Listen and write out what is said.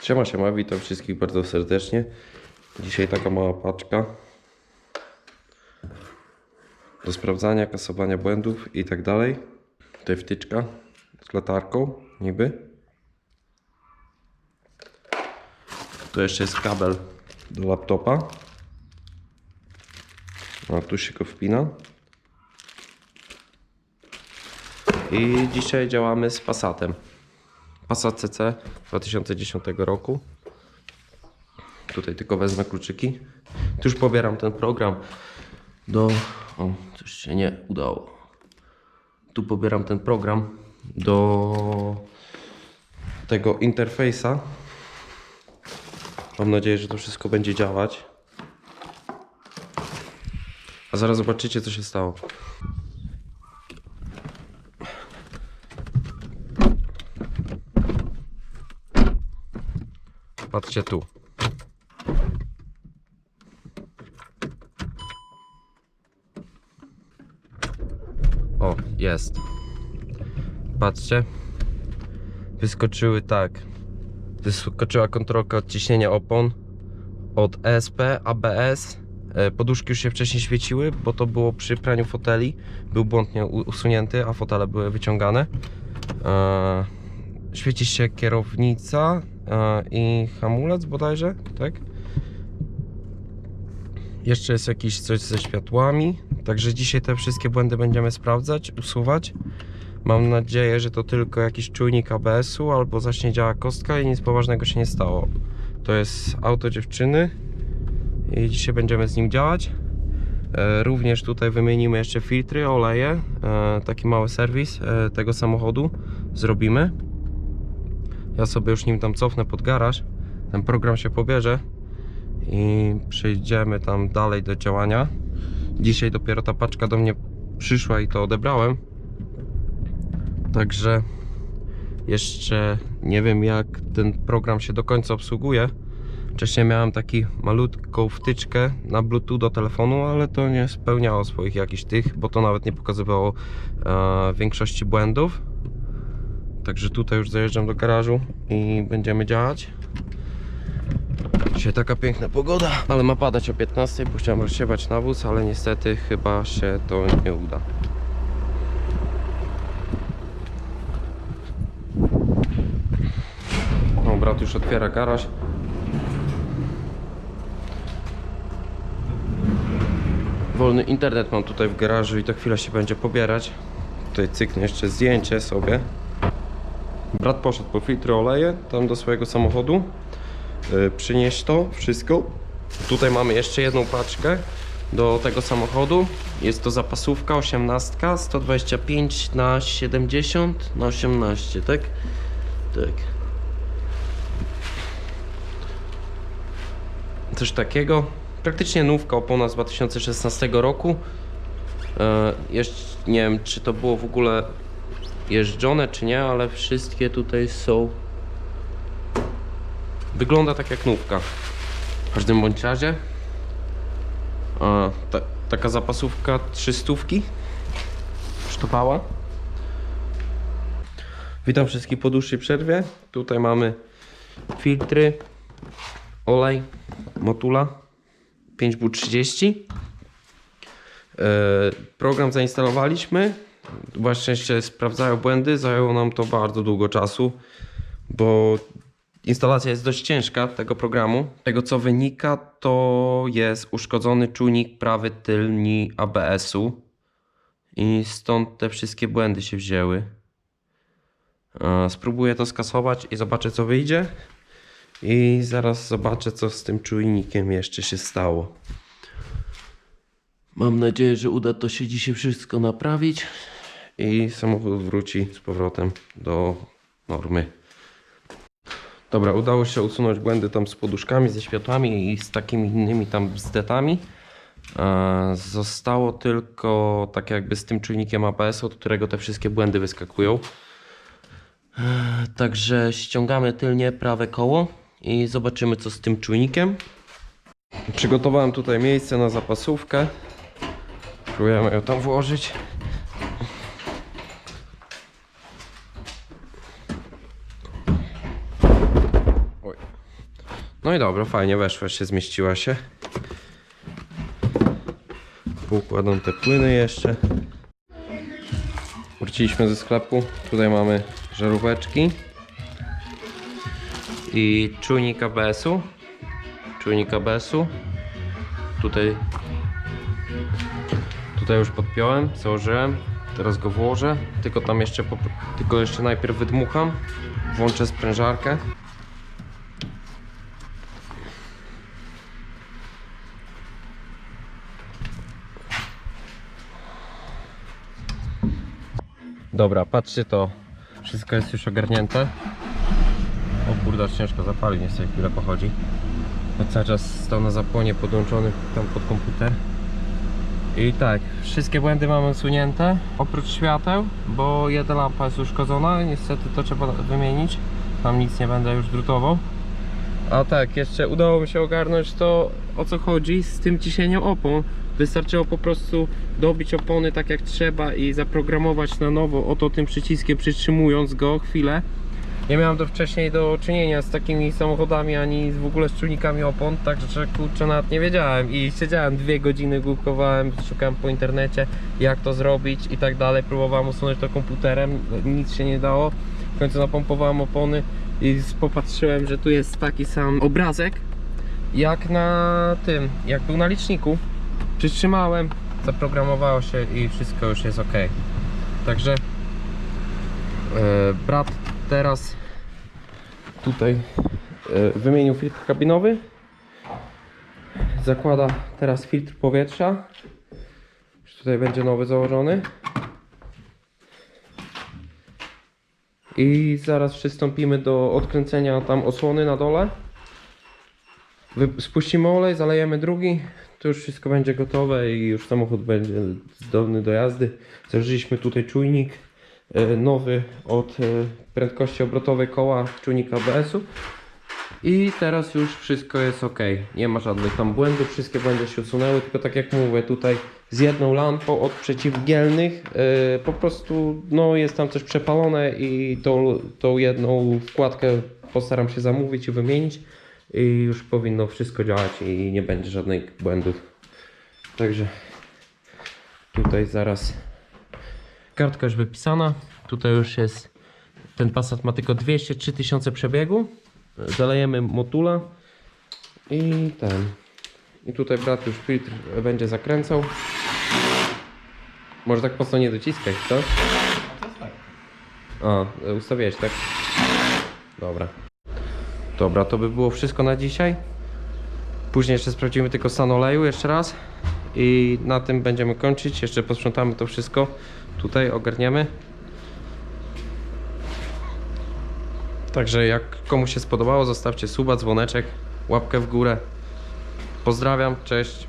Siema, siema, witam wszystkich bardzo serdecznie. Dzisiaj taka mała paczka do sprawdzania, kasowania błędów i tak dalej. Tutaj wtyczka z latarką, niby. Tu jeszcze jest kabel do laptopa. A tu się go wpina. I dzisiaj działamy z Passatem. Passat CC 2010 roku. Tutaj tylko wezmę kluczyki. Tu już pobieram ten program do. O, coś się nie udało. Tu pobieram ten program do tego interfejsa. Mam nadzieję, że to wszystko będzie działać. A zaraz zobaczycie, co się stało. Patrzcie tu. O, jest. Patrzcie. Wyskoczyły tak. Wyskoczyła kontrolka odciśnienia opon od ESP, ABS. E, Poduszki już się wcześniej świeciły, bo to było przy praniu foteli. Był błąd nie u- usunięty, a fotele były wyciągane. E, Świeci się kierownica i hamulec bodajże, tak? Jeszcze jest jakiś coś ze światłami. Także dzisiaj te wszystkie błędy będziemy sprawdzać, usuwać. Mam nadzieję, że to tylko jakiś czujnik ABS-u albo zacznie działa kostka i nic poważnego się nie stało. To jest auto dziewczyny i dzisiaj będziemy z nim działać. E, Również tutaj wymienimy jeszcze filtry, oleje. E, Taki mały serwis e, tego samochodu zrobimy. Ja sobie już nim tam cofnę pod garaż. Ten program się pobierze i przejdziemy tam dalej do działania. Dzisiaj dopiero ta paczka do mnie przyszła i to odebrałem. Także jeszcze nie wiem jak ten program się do końca obsługuje. Wcześniej miałem taki malutką wtyczkę na Bluetooth do telefonu, ale to nie spełniało swoich jakichś tych, bo to nawet nie pokazywało e, większości błędów. Także tutaj już zajeżdżam do garażu i będziemy działać. Dzisiaj taka piękna pogoda, ale ma padać o 15, bo chciałem rozsiewać nawóz, ale niestety chyba się to nie uda. O, brat już otwiera garaż. Wolny internet mam tutaj w garażu i to chwilę się będzie pobierać. Tutaj cyknę jeszcze zdjęcie sobie. Brat poszedł po filtry oleje tam do swojego samochodu. Yy, przynieść to wszystko. Tutaj mamy jeszcze jedną paczkę do tego samochodu. Jest to zapasówka 18, 125 na 70 na 18, tak? Tak. Coś takiego. Praktycznie nówka opona z 2016 roku. E, jeszcze nie wiem, czy to było w ogóle jeżdżone, czy nie, ale wszystkie tutaj są. Wygląda tak jak nówka. W każdym bądź razie. A, ta, taka zapasówka 300 kosztowała. Witam wszystkich po dłuższej przerwie. Tutaj mamy filtry, olej, motula 5W30. E, Program zainstalowaliśmy. Właśnie jeszcze sprawdzają błędy. Zajęło nam to bardzo długo czasu, bo instalacja jest dość ciężka tego programu. Tego co wynika, to jest uszkodzony czujnik prawy tylni ABS-u i stąd te wszystkie błędy się wzięły. Spróbuję to skasować i zobaczę co wyjdzie. I zaraz zobaczę, co z tym czujnikiem jeszcze się stało. Mam nadzieję, że uda to się dzisiaj wszystko naprawić i samochód wróci z powrotem do normy. Dobra, udało się usunąć błędy tam z poduszkami, ze światłami i z takimi innymi tam bzdetami. E, Zostało tylko tak jakby z tym czujnikiem ABS, od którego te wszystkie błędy wyskakują. E, Także ściągamy tylnie prawe koło i zobaczymy co z tym czujnikiem. Przygotowałem tutaj miejsce na zapasówkę. Próbujemy ją tam włożyć. No i dobra, fajnie weszła się, zmieściła się. Poukładam te płyny jeszcze. Wróciliśmy ze sklepu. Tutaj mamy żaróweczki i czujnik ABS-u. Czujnik ABS-u. Tutaj Tutaj już podpiąłem, założyłem. Teraz go włożę. Tylko tam jeszcze tylko jeszcze najpierw wydmucham. Włączę sprężarkę. Dobra, patrzcie to. Wszystko jest już ogarnięte. O kurde, ciężko zapalić, niech sobie chwilę pochodzi. Bo cały czas stał na zapłonie podłączony tam pod komputer. I tak, wszystkie błędy mamy usunięte, oprócz świateł, bo jedna lampa jest uszkodzona, niestety to trzeba wymienić. Tam nic nie będę już drutował. A tak, jeszcze udało mi się ogarnąć to, o co chodzi z tym ciśnieniem opon. Wystarczyło po prostu dobić opony tak jak trzeba i zaprogramować na nowo oto tym przyciskiem, przytrzymując go chwilę. Nie miałem do wcześniej do czynienia z takimi samochodami, ani w ogóle z czujnikami opon, także kurczę nawet nie wiedziałem i siedziałem dwie godziny, googlowałem, szukałem po internecie jak to zrobić i tak dalej, próbowałem usunąć to komputerem, nic się nie dało, w końcu napompowałem opony i popatrzyłem, że tu jest taki sam obrazek jak na tym, jak był na liczniku, przytrzymałem, zaprogramowało się i wszystko już jest ok. Także e, brat teraz tutaj e, wymienił filtr kabinowy. Zakłada teraz filtr powietrza. Tutaj będzie nowy założony. I zaraz przystąpimy do odkręcenia tam osłony na dole. Spuścimy olej, zalejemy drugi. To już wszystko będzie gotowe i już samochód będzie zdolny do jazdy. Zażyliśmy tutaj czujnik e, nowy od e, prędkości obrotowej koła czujnik ABS-u. I teraz już wszystko jest ok. Nie ma żadnych tam błędów, wszystkie błędy się usunęły, tylko tak jak mówię, tutaj z jedną lampą od przeciwgielnych e, po prostu no, jest tam coś przepalone i tą, tą jedną wkładkę postaram się zamówić i wymienić i już powinno wszystko działać i nie będzie żadnych błędów. Także tutaj zaraz kartka już wypisana. Tutaj już jest ten Passat ma tylko 203 tysiące przebiegu. Zalejemy motula i ten. I tutaj brat już filtr będzie zakręcał. Może tak mocno nie dociskać, co? A, ustawiłeś, tak? Dobra. Dobra, to by było wszystko na dzisiaj. Później jeszcze sprawdzimy tylko stan oleju jeszcze raz. I na tym będziemy kończyć. Jeszcze posprzątamy to wszystko. Tutaj ogarniemy. Także jak komuś się spodobało, zostawcie suba, dzwoneczek, łapkę w górę. Pozdrawiam, cześć.